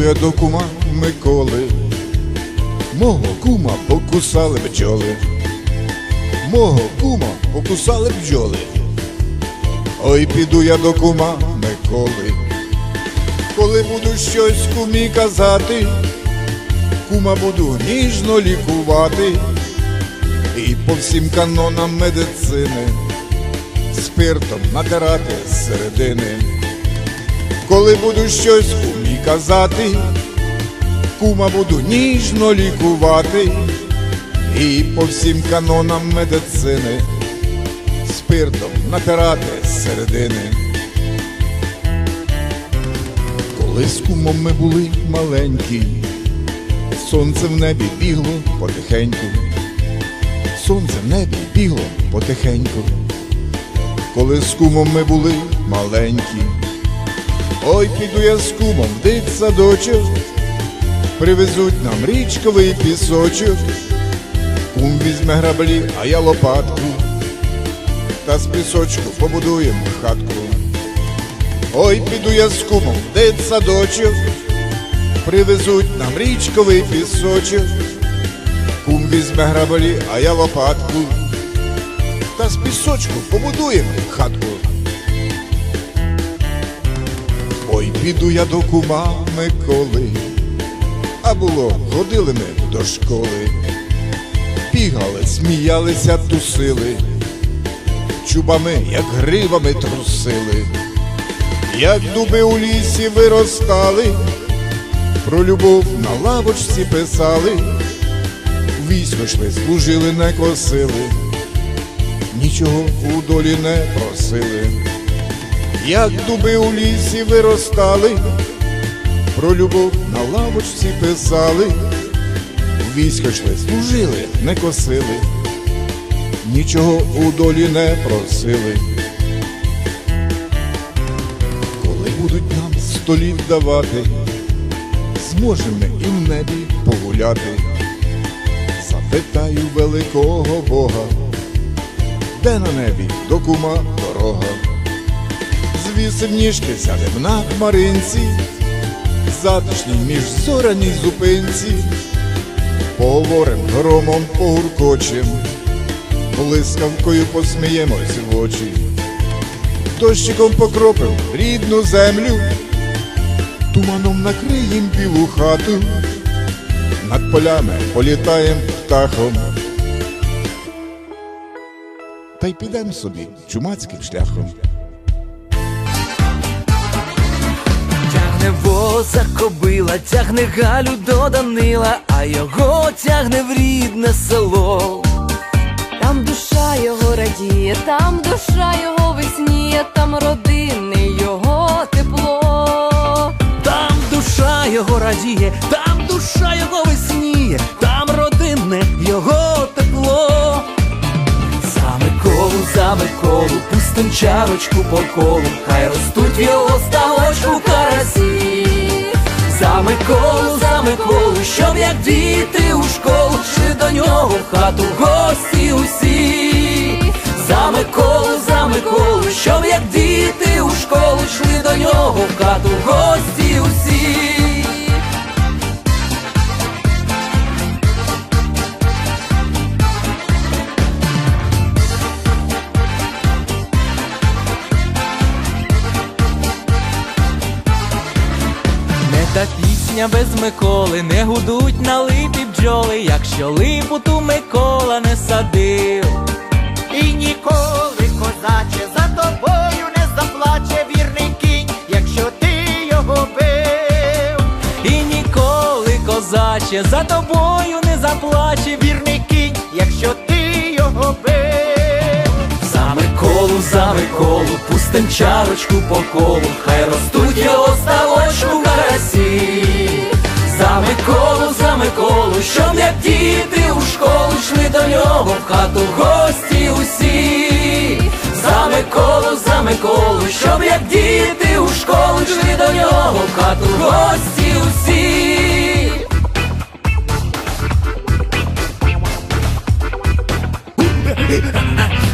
піду я до кума Миколи. Мого кума покусали бджоли. Мого кума покусали бджоли. Ой, піду я до кума Миколи. Коли буду щось кумі казати, кума буду ніжно лікувати. І по всім канонам медицини спиртом натирати середини. Коли буду щось кумі казати, кума буду ніжно лікувати. І по всім канонам медицини спиртом натирати з середини. Коли з кумом ми були маленькі, сонце в небі бігло потихеньку, сонце в небі бігло потихеньку. Коли з кумом ми були маленькі, ой, піду я з кумом в дитсадочок, привезуть нам річковий пісочок, кум візьме граблі, а я лопатку, та з пісочку побудуємо хатку. Ой, піду я з кумом в дитсадочок, привезуть нам річковий пісочок, кум візьме граблі, а я лопатку, та з пісочку побудуємо хатку. Ой, піду я до кума Миколи, а було, ходили ми до школи, бігали, сміялися, тусили, чубами, як гривами трусили, як дуби у лісі виростали, про любов на лавочці писали, військо йшли, служили, не косили, нічого у долі не просили як дуби у лісі виростали, про любов на лавочці писали, військо йшли, служили, не косили, нічого у долі не просили. Коли будуть нам столів давати, зможемо і в небі погуляти. Запитаю великого Бога, де на небі до кума дорога звісим ніжки сядем на хмаринці, затишній між зоряній зупинці, поговорим громом погуркочем, блискавкою посміємось в очі, дощиком покропим рідну землю, туманом накриєм білу хату, над полями політаєм птахом. Та й підем собі чумацьким шляхом. Тягне воза кобила, тягне Галю до Данила, а його тягне в рідне село. Там душа його радіє, там душа його весніє, там родини його тепло. Там душа його радіє, За пустим чарочку по колу, хай ростуть в його ставочку карасі. За Миколу, за Миколу, щоб як діти у школу, йшли до нього в хату гості усі. За Миколу, за Миколу, щоб як діти пісня без Миколи, не гудуть на липі бджоли, якщо липу ту Микола не садив. І ніколи, козаче, за тобою не заплаче вірний кінь, якщо ти його бив. І ніколи, козаче, за тобою не заплаче вірний. Кінь, якщо ти його бив. За Миколу, за Миколу, пустим чарочку по колу, хай ростуть його ставочку карасі. Щоб діти у школу йшли до нього в хату гості усі. За Миколу, за Миколу, щоб як діти у школу йшли до нього в хату гості усі.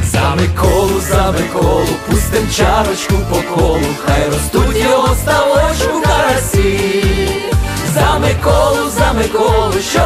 За Миколу, за Миколу, пустим чарочку по колу, хай ростуть його ставочку карасі. Миколу, за Миколу, щоб